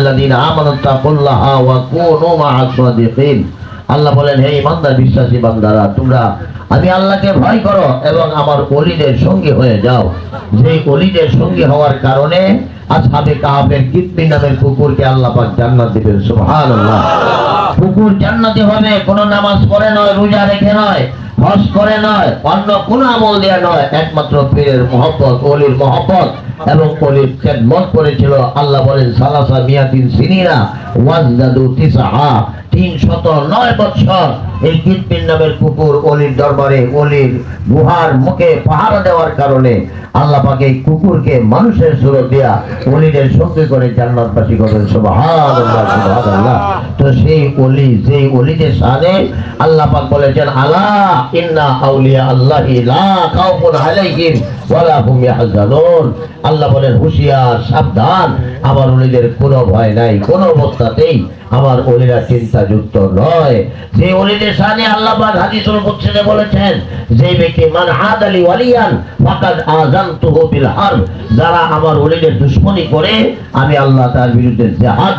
আইয়ুহাল্লাযীনা আমানু তাকুল্লাহা ওয়া কুনু মা'আস সাদিকিন। আল্লাহ বলেন, হে ইমানদার, বিশ্বাসী বান্দারা, তোমরা, আমি আল্লাহকে ভয় করো এবং আমার অলিদের সঙ্গী হয়ে যাও। যে অলিদের সঙ্গী হওয়ার কারণে আসহাবে কাহাবের কিতমি নামের কুকুরকে আল্লাহ পাক জান্নাত দিবেন। সুবহানাল্লাহ। কুকুর জান্নাতি হবে কোনো নামাজ পড়ে নয়, রোজা রেখে নয় হজ করে নয়, অন্য কোন আমল দেওয়া নয়। একমাত্র পীরের মহব্বত অলির মহব্বত এবং অলির খেদমত করেছিল। আল্লাহ বলেন, সালাসা মিয়াদিন সিনিরা ওয়াজদাদু তিসআ। তিন শত নয় বছর এই নামের কুকুর অলির দরবারে অলির গুহার মুখে পাহারা দেওয়ার কারণে আল্লাহ পাকে এই কুকুরকে মানুষের সুরত অলিদের সঙ্গে করে জান্নাতবাসী সুবহানাল্লাহ। তো সেই অলি, যেই অলিদের সাথে আল্লাহ পাক বলেছেন, আলা ইন্না আউলিয়া আল্লাহি লা খাউফুন আলাইহিম ওয়ালা হুম ইয়াহজানুন। আল্লাহ বলেন, হুঁশিয়ার, সাবধান আমার অলিদের কোনো ভয় নাই, কোনো অবস্থাতেই আমার অলিরা চিন্তাযুক্ত নয়। যে অলিদের সাথে আল্লাহ হাদিসুল বলেছেন, যে ব্যক্তি, মান আদালি ওয়ালিয়ান, ফাকাদ বিল যারা আমার অলিদের দুশমনী করে, আমি আল্লাহ তার বিরুদ্ধে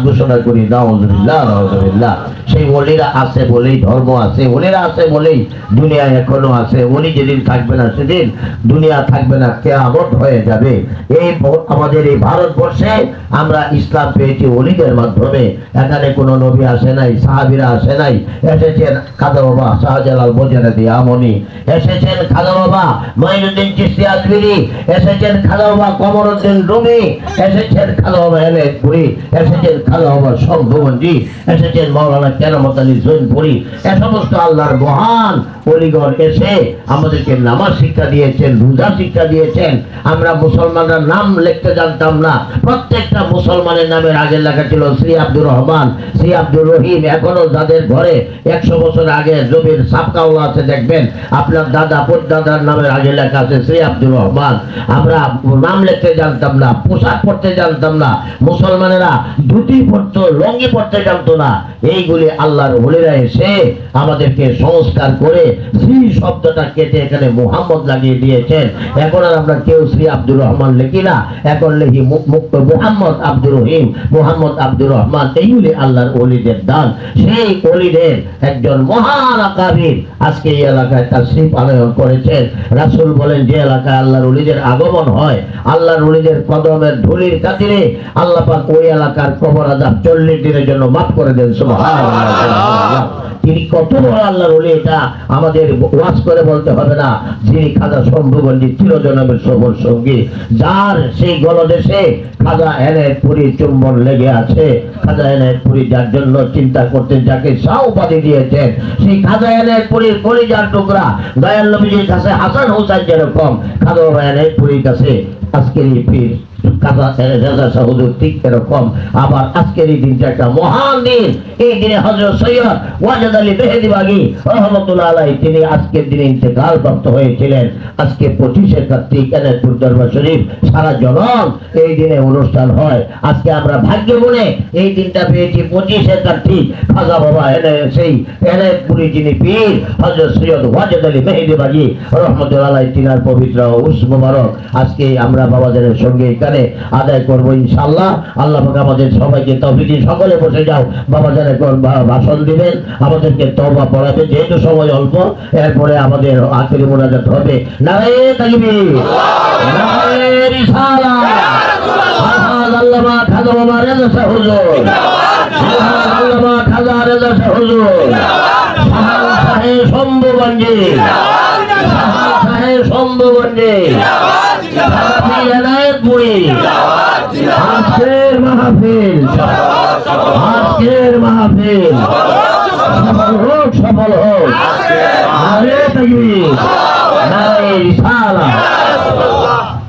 ঘোষণা করি, নাউজুবিল্লাহ নাউজুবিল্লাহ। সেই অলিরা আছে বলেই ধর্ম আছে, অলিরা আছে বলেই দুনিয়া এখনও আছে। অলি যেদিন থাকবে না সেদিন দুনিয়া থাকবে না, কেয়ামত হয়ে যাবে। এই আমাদের এই ভারতবর্ষে আমরা ইসলাম পেয়েছি অলিদের মাধ্যমে। এখানে কোনো নবী আসে নাই, সাহাবিরা আসে নাই। এসেছেন খাদা বাবা শাহজালাল বোঝানাদি আমনি। এসেছেন খাদা বাবা মঈনুদ্দিন চিস্তি আজমিরি। এসেছেন খাদা বাবা কমরুদ্দিন রুমি। এসেছেন খাদা বাবা এলেপুরি এসেছেন খাদা বাবা শঙ্ভবঞ্জি এসেছেন মাওলানা কেরামত আলী জৈনপুরি। এ সমস্ত আল্লাহর মহান পরিগণ এসে আমাদেরকে নামাজ শিক্ষা দিয়েছেন, রোজা শিক্ষা দিয়েছেন। আমরা মুসলমানরা নাম লিখতে জানতাম না। প্রত্যেকটা মুসলমানের নামের আগে লেখা ছিল শ্রী আব্দুর রহমান শ্রী আব্দুর রহিম। এখনও যাদের ঘরে একশো বছর আগে জমির সাপকাওয়া আছে, দেখবেন আপনার দাদা দাদার নামের আগে লেখা আছে শ্রী আব্দুর রহমান। আমরা নাম লিখতে জানতাম না, পোশাক পরতে জানতাম না, মুসলমানেরা ধুতি পরতো, লঙ্গি পরতে জানতো না। এইগুলি আল্লাহর হলিরা এসে আমাদেরকে সংস্কার করে শ্রী শব্দটা কেটে এখানে মোহাম্মদ লাগিয়ে দিয়েছেন। এখন আর আমরা কেউ শ্রী আব্দুর রহমান লিখি না, এখন লিখি মুক্ত মোহাম্মদ। আব্দুর রহিম, মোহাম্মদ আব্দুর রহমান, এইগুলি আল্লাহর অলিদের দান। সেই অলিদের একজন মহান আকাবির আজকে এই এলাকায় তার শ্রী পালন করেছেন। রাসুল বলেন, যে এলাকায় আল্লাহর অলিদের আগমন হয়, আল্লাহর অলিদের কদমের ধুলির কাতিরে আল্লাহ পাক ওই এলাকার কবর আজাব চল্লিশ দিনের জন্য মাফ করে দেন। তিনি কত বড় আল্লাহর ওলি, এটা আমাদের ওয়াজ করে বলতে হবে না। যিনি খাজা শম্ভুগঞ্জি চিরজনমের সবর সঙ্গী, যার সেই গলদেশে খাজা পুরী চুম্বন লেগে আছে। খাজা এনের পুরী যার জন্য চিন্তা করতেন, যাকে শাহ উপাধি দিয়েছেন, সেই খাজা এনের পুরীর কলিজার টুকরা দয়াল নবীজির কাছে হাসান হোসেন যেরকম, খাজা এনের পুরীর কাছে আজকের এই পীর হয়েছিলেন। আজকে পঁচিশে কার্তিক শরীফ, সারা জনম এই দিনে অনুষ্ঠান হয়। আজকে আমরা ভাগ্য বলে এই দিনটা পেয়েছি পঁচিশে কার্তিক। খাজা বাবা এনে সেই এনায়তপুরি যিনি পীর হজরত সৈয়দ ওয়াজেদ আলী মেহেদি বাগি রহমতুল্লাহ তিনার পবিত্র উস মুবারক। আজকে আমরা বাবাদের সঙ্গে এখানে আদায় করব ইনশাল্লাহ আল্লাহ আমাদের সবাইকে তফিদি সকলে বসে যাও। বাবা যারা ভাষণ দিবেন, আমাদেরকে তবা পড়াবে যেহেতু সময় অল্প, এরপরে আমাদের আখেরি মোনাজাত হবে। নারে তাকবীর। নারে রিসালাত আল্লামা খাজা বাবা রেজা শাহ হুজুর। আল্লামা খাজা রেজা শাহ হুজুর। সাহেব শম্ভুগঞ্জি শাহ মাহফিল এনায়েতপুরি আজকের মাহফিল। আজকের মাহফিল। সফল হোক সফল হোক। আরে তাকবীর। নারে রিসালাত।